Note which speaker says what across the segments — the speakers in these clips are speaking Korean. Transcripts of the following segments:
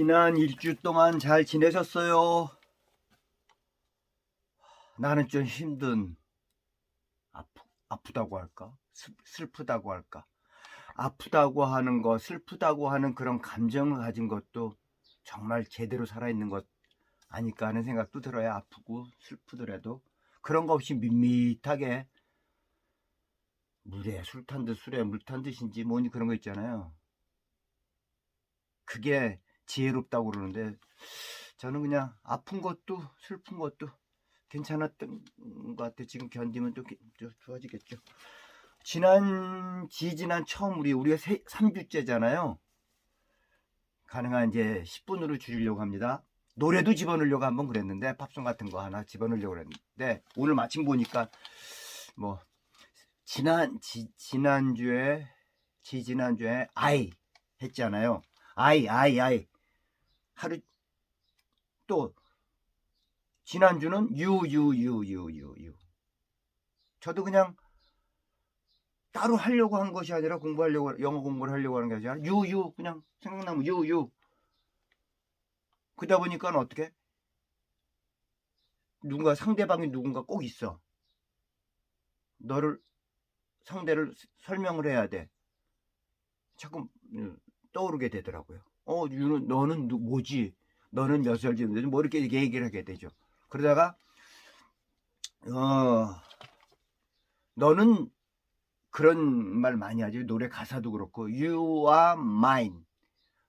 Speaker 1: 지난 일주 동안 잘 지내셨어요? 나는 좀 힘든 아프, 아프다고 할까? 슬, 슬프다고 할까? 아프다고 하는 거, 슬프다고 하는 그런 감정을 가진 것도 정말 제대로 살아있는 것 아닐까 하는 생각도 들어요. 아프고 슬프더라도 그런 거 없이 밋밋하게 물에 술 탄 듯 술에 물 탄 듯인지 뭐니 그런 거 있잖아요. 그게 지혜롭다고 그러는데 저는 그냥 아픈 것도 슬픈 것도 괜찮았던 것 같아. 지금 견디면 또 좋아지겠죠. 지난 지지난 처음 우리 우리가 세, 3주째잖아요. 가능한 이제 10분으로 줄이려고 합니다. 노래도 집어넣으려고 한번 그랬는데 팝송 같은 거 하나 집어넣으려고 그랬는데 오늘 마침 보니까 뭐 지난 지, 지난주에 지지난주에 아이 했잖아요. 아이 아이 아이 하루 또 지난주는 유유유유유 유. 저도 그냥 따로 하려고 한 것이 아니라 공부하려고 영어 공부를 하려고 하는 게 아니라 유유 그냥 생각나면 유 유. 그러다 보니까 어떻게? 누군가 상대방이 누군가 꼭 있어. 너를 상대를 설명을 해야 돼. 자꾸 음, 떠오르게 되더라고요 어 유는 너는 누, 뭐지? 너는 몇살 지는데 뭐 이렇게 얘기를 하게 되죠. 그러다가 어 너는 그런 말 많이 하지. 노래 가사도 그렇고 you are mine.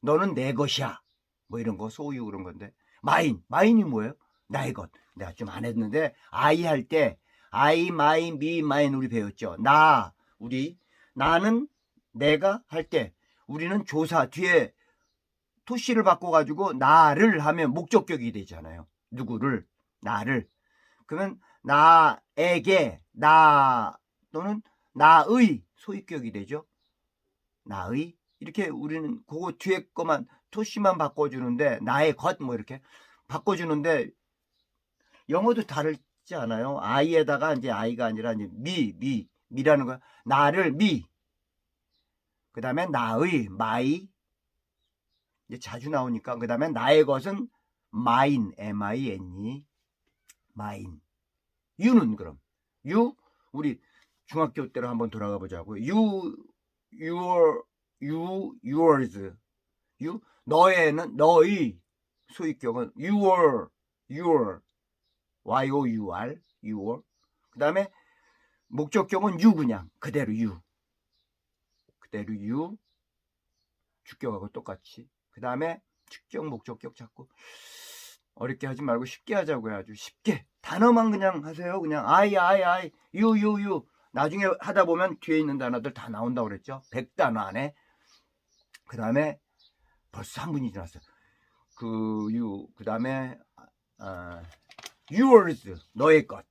Speaker 1: 너는 내 것이야. 뭐 이런 거 소유 그런 건데. Mine. Mine이 뭐예요 나의 것. 내가 좀 안 했는데 I 할 때 I, my, me, mine. 우리 배웠죠 나 우리 나는 내가 할 때 우리는 조사 뒤에 토시를 바꿔가지고 나를 하면 목적격이 되잖아요 누구를 나를 그러면 나에게 나 또는 나의 소유격이 되죠. 나의 이렇게 우리는 그거 뒤에 거만 토시만 바꿔주는데 나의 것 뭐 이렇게 바꿔주는데 영어도 다르지 않아요. 아이에다가 이제 아이가 아니라 이제 미, 미, 미라는 거야. 나를 미. 그 다음에 나의 마이 이제 자주 나오니까 그 다음에 나의 것은 mine, m-i-n-e, mine. 유는 그럼 유 우리 중학교 때로 한번 돌아가 보자고. you, your, you, yours. you 너의는 너의 소유격은 your, your, y o u r, your. 그 다음에 목적격은 you 그냥 그대로 you. 그대로 you. 주격하고 똑같이. 그 다음에 축격 목적격 자꾸 어렵게 하지 말고 쉽게 하자고요. 아주 쉽게 단어만 그냥 하세요. 그냥 아이 아이 아이 유 유 유 나중에 하다 보면 뒤에 있는 단어들 다 나온다고 그랬죠. 100단어 안에. 그 다음에 벌써 한 분이 지났어요. 그, 유, 그 다음에, 아, yours, 너의 것.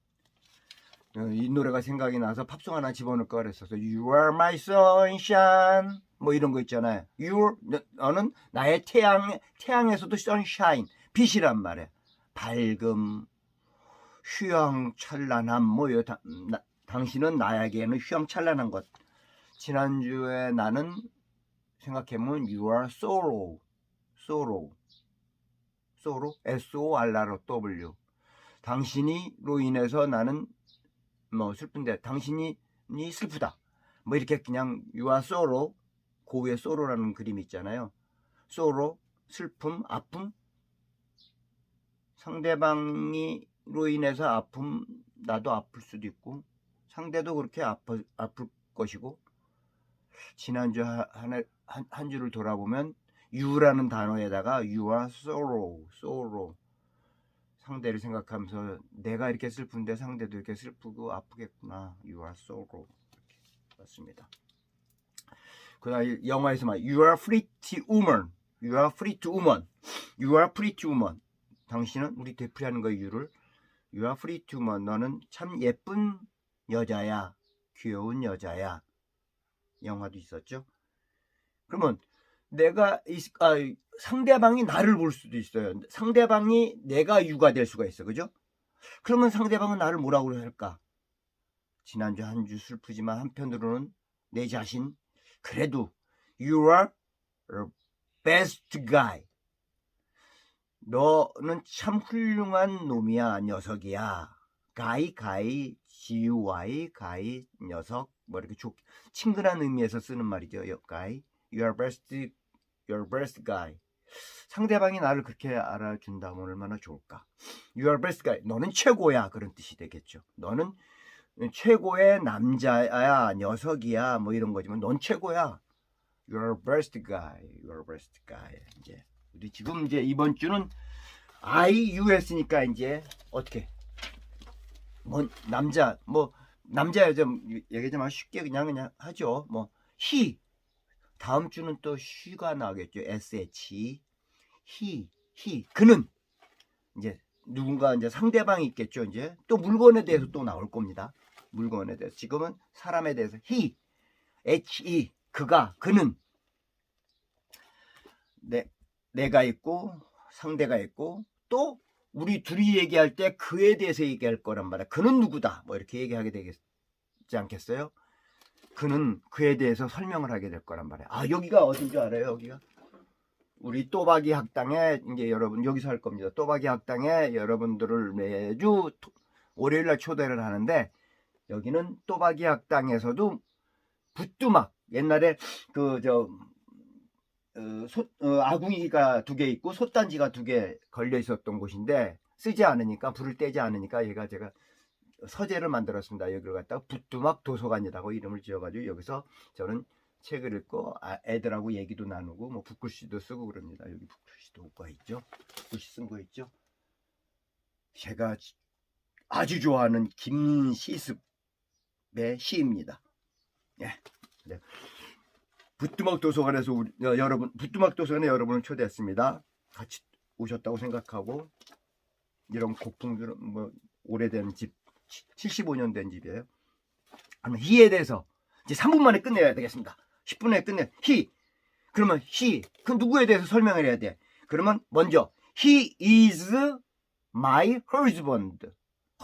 Speaker 1: 어, 이 노래가 생각이 나서 팝송 하나 집어넣을 거 그랬어서, you are my sunshine. 뭐 이런 거 있잖아요. you, 너- 너는 나의 태양, 태양에서도 sunshine. 빛이란 말이야. 밝음, 휘황찬란함, 뭐요. 다- 나- 당신은 나에게는 휘황찬란한 것. 지난주에 나는 생각해보면 you are sorrow, sorrow, sorrow, S-O-R-R-O-W. 당신이로 인해서 나는 뭐 슬픈데 당신이 니 슬프다. 뭐 이렇게 그냥 you are sorrow, 고유의 sorrow라는 그림이 있잖아요. sorrow, 슬픔, 아픔. 상대방이로 인해서 아픔, 나도 아플 수도 있고 상대도 그렇게 아프, 아플 것이고 지난주 한, 한, 한, 한 주를 돌아보면 you라는 단어에다가 are sorrow, sorrow 상대를 생각하면서 내가 이렇게 슬픈데 상대도 이렇게 슬프고 아프겠구나 are sorrow 이렇게 맞습니다 그 다음 영화에서 막 you are pretty woman you are pretty woman you are pretty woman 당신은 우리 되풀이하는 거예요 you를 you are pretty woman 너는 참 예쁜 여자야 귀여운 여자야 영화도 있었죠. 그러면 내가 이- 아, 상대방이 나를 볼 수도 있어요. 상대방이 내가 유가 될 수가 있어, 그죠? 그러면 상대방은 나를 뭐라고 할까? 지난주 한 주 슬프지만 한편으로는 내 자신 그래도 you are best guy. 너는 참 훌륭한 놈이야, 녀석이야. 가이, 가이, GUI, 가이, 녀석. 뭐 이렇게 좋, 친근한 의미에서 쓰는 말이죠. 여- 가이. You are best, you are best guy. 상대방이 나를 그렇게 알아준다면 얼마나 좋을까. You are best guy. 너는 최고야. 그런 뜻이 되겠죠. 너는 최고의 남자야, 녀석이야, 뭐 이런 거지만 넌 최고야. You are best guy. You are best guy. 이제 우리 지금 이제 이번 주는 I, U 했으니까 이제 어떻게 뭐 남자 뭐 남자 여자 얘기 좀 쉽게 그냥 그냥 하죠. 뭐 he 다음 주는 또 she가 나오겠죠. sh he he 그는 이제 누군가 이제 상대방이 있겠죠. 이제 또 물건에 대해서 또 나올 겁니다. 물건에 대해서 지금은 사람에 대해서 he he 그가 그는 내 내가 있고 상대가 있고 또 우리 둘이 얘기할 때 그에 대해서 얘기할 거란 말이야. 그는 누구다. 뭐 이렇게 얘기하게 되겠지 않겠어요? 그는 그에 대해서 설명을 하게 될 거란 말이야. 아 여기가 어딘 줄 알아요? 여기가 우리 또박이 학당에 이제 여러분 여기서 할 겁니다. 또박이 학당에 여러분들을 매주 토- 월요일 날 초대를 하는데 여기는 또박이 학당에서도 붓두막 옛날에 그저 어, 소- 어, 아궁이가 두 개 있고 솥단지가 두 개 걸려 있었던 곳인데 쓰지 않으니까 불을 떼지 않으니까 얘가 제가 서재를 만들었습니다. 여기를 갖다가 붓두막 도서관이라고 이름을 지어가지고 여기서 저는 책을 읽고 아, 애들하고 얘기도 나누고 뭐 붓글씨도 쓰고 그럽니다. 여기 붓글씨도 가 있죠. 붓글씨 쓴 거 있죠. 제가 지- 아주 좋아하는 김시습 의 시입니다. 예. 네. 붓두막 도서관에서 우리, 어, 여러분 붓두막 도서관에 여러분을 초대했습니다. 같이 오셨다고 생각하고 이런 고풍들 뭐 오래된 집 75년 된 집이에요. 그러면 히에 대해서 이제 3분 만에 끝내야 되겠습니다. 10분에 끝내 히 그러면 히그 누구에 대해서 설명을 해야 돼. 그러면 먼저 he is my husband.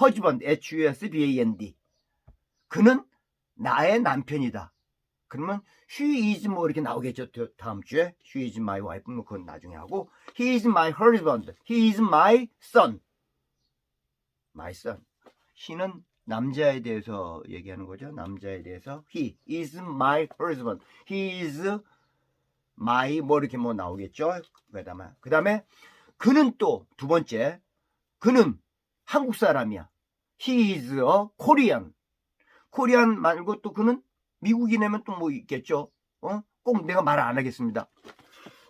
Speaker 1: husband H U S B A N D. 그는 나의 남편이다. 그러면 she is 뭐 이렇게 나오겠죠. 더- 다음 주에 she is my wife 뭐 그건 나중에 하고 he is my husband. he is my son. my son. he는 남자에 대해서 얘기하는 거죠. 남자에 대해서 he is my husband. he is my 뭐 이렇게 뭐 나오겠죠. 그 다음에 그 다음에 그는 또 두 번째 그는 한국 사람이야. he is a Korean. 코리안 말고 또 그는 미국인이면 또 뭐 있겠죠. 어? 꼭 내가 말 안 하겠습니다.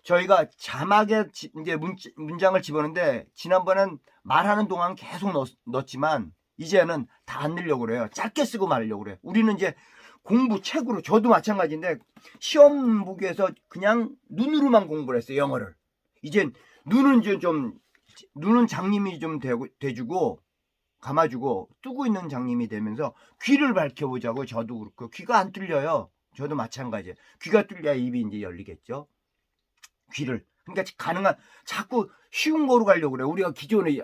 Speaker 1: 저희가 자막에 지- 이제 문, 문장을 집어넣는데 지난번엔 말하는 동안 계속 넣, 넣었지만 이제는 다안 넣으려고 그래요. 짧게 쓰고 말하려고 그래요. 우리는 이제 공부 책으로 저도 마찬가지인데 시험 보기에서 그냥 눈으로만 공부를 했어요. 영어를. 이제 눈은 이제 좀 눈은 장님이 좀 되고, 돼주고 감아주고 뜨고 있는 장님이 되면서 귀를 밝혀보자고 저도 그렇고 귀가 안 뚫려요. 저도 마찬가지예요. 귀가 뚫려야 입이 이제 열리겠죠. 귀를 그러니까 가능한 자꾸 쉬운 거로 가려고 그래. 우리가 기존에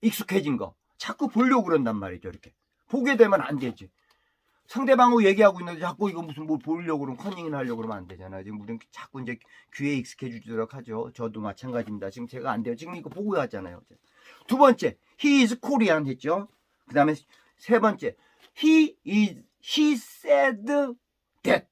Speaker 1: 익숙해진 거 자꾸 보려고 그런단 말이죠. 이렇게 보게 되면 안 되지. 상대방하고 얘기하고 있는데 자꾸 이거 무슨 뭐 보려고 그러면 커닝을 하려고 그러면 안 되잖아요. 지금 우리는 자꾸 이제 귀에 익숙해지도록 하죠. 저도 마찬가지입니다. 지금 제가 안 돼요. 지금 이거 보고 하잖아요. 두 번째, he is Korean 했죠. 그 다음에 세 번째, he is, he said that.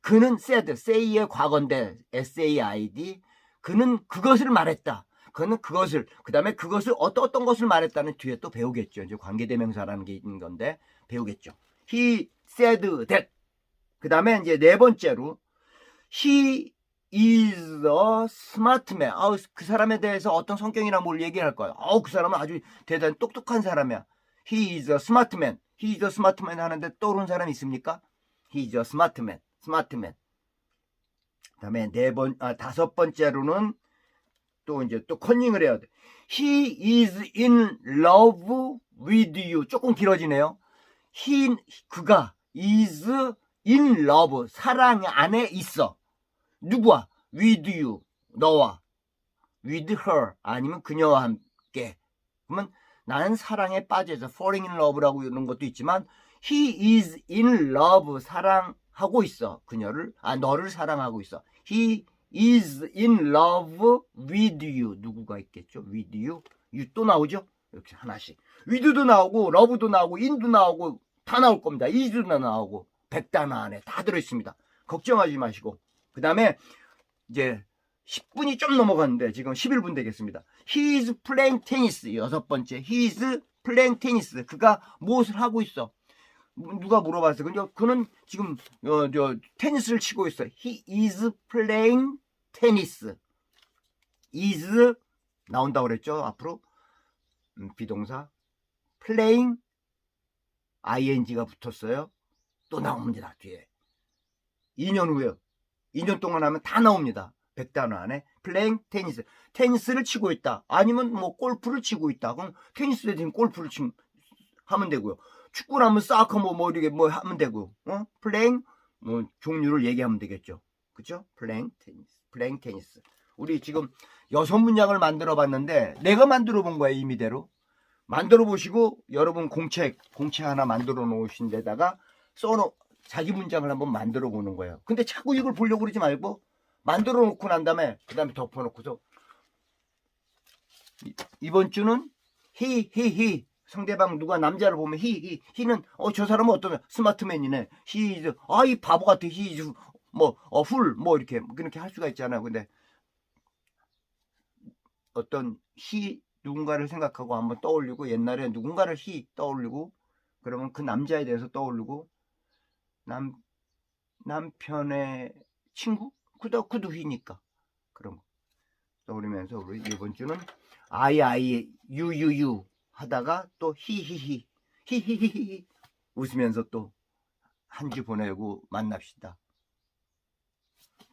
Speaker 1: 그는 said, say의 과거인데, S-A-I-D. 그는 그것을 말했다. 그는 그것을, 그 다음에 그것을 어떤, 어떤 것을 말했다는 뒤에 또 배우겠죠. 이제 관계대명사라는 게 있는 건데, 배우겠죠. he said that. 그 다음에 이제 네 번째로, he is a smart man. 아우, 그 사람에 대해서 어떤 성격이나 뭘 얘기할 거야. 아우, 그 사람은 아주 대단히 똑똑한 사람이야. He is a smart man. He is a smart man 하는데 떠오르는 사람이 있습니까? He is a smart man. smart man. 그 다음에 네 번, 아, 다섯 번째로는 또 이제 또 컨닝을 해야 돼. He is in love with you. 조금 길어지네요. He, 그가 is in love. 사랑 안에 있어. 누구와? with you. 너와. with her. 아니면 그녀와 함께. 그러면 나는 사랑에 빠져서 falling in love라고 이런 것도 있지만 he is in love. 사랑하고 있어. 그녀를. 아, 너를 사랑하고 있어. he is in love with you. 누구가 있겠죠? with you. you 또 나오죠? 이렇게 하나씩. with도 나오고, love도 나오고, in도 나오고, 다 나올 겁니다. is도 나오고, 백단어 안에 다 들어있습니다. 걱정하지 마시고. 그 다음에, 이제, 10분이 좀 넘어갔는데, 지금 11분 되겠습니다. He is playing tennis. 여섯 번째. He is playing tennis. 그가 무엇을 하고 있어? 누가 물어봤어요. 근데 그는 지금 어, 저 테니스를 치고 있어. He is playing tennis. is 나온다고 그랬죠. 앞으로 음, 비동사 playing ing가 붙었어요. 또 나옵니다. 뒤에 2년 후에요. 2년 동안 하면 다 나옵니다. 백단어 안에 playing 테니스 테니스를 치고 있다. 아니면 뭐 골프를 치고 있다. 그럼 테니스에 대한 골프를 치, 하면 되고요. 축구를 하면 사커 뭐, 뭐 이렇게 뭐 하면 되고, 어? 플레잉 뭐 종류를 얘기하면 되겠죠. 그죠? 플레잉 테니스, 플레잉 테니스. 우리 지금 여섯 문장을 만들어 봤는데 내가 만들어 본 거야 임의대로. 만들어 보시고 여러분 공책 공책 하나 만들어 놓으신 데다가 써놓 자기 문장을 한번 만들어 보는 거예요. 근데 자꾸 이걸 보려고 그러지 말고 만들어 놓고 난 다음에 그 다음에 덮어 놓고서 이- 이번 주는 히 히 히 상대방 누가 남자를 보면 히 히 히는 어 저 사람은 어떤 스마트맨이네. 히 아이 바보 같아. 히뭐어훌뭐 이렇게 그렇게 할 수가 있잖아요. 근데 어떤 히 누군가를 생각하고 한번 떠올리고 옛날에 누군가를 히 떠올리고 그러면 그 남자에 대해서 떠올리고 남 남편의 친구 그도 그도 휘니까 그런 거 떠올리면서 우리 이번 주는 아이 아이 유유유 하다가 또 히히히 히히히히 웃으면서 또 한 주 보내고 만납시다.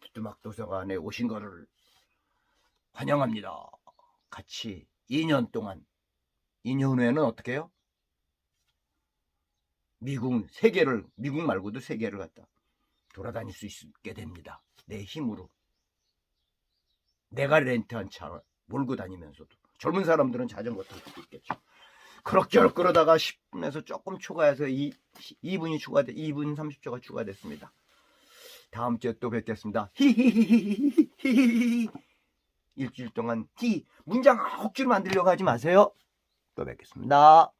Speaker 1: 부뚜막 도서관에 오신 거를 환영합니다. 같이 2년 동안 2년 후에는 어떻게 해요? 미국 세계를 미국 말고도 세계를 갖다 돌아다닐 수 있게 됩니다. 내 힘으로 내가 렌트한 차 몰고 다니면서도 젊은 사람들은 자전거 탈 수도 있겠죠. 그럭저럭 그러다가 10분에서 조금 추가해서 2, 2분이 추가돼 2분 30초가 추가됐습니다. 다음 주에 또 뵙겠습니다. 히히히히히히히히 일주일 동안 히 문장 억지로 만들려고 하지 마세요. 또 뵙겠습니다.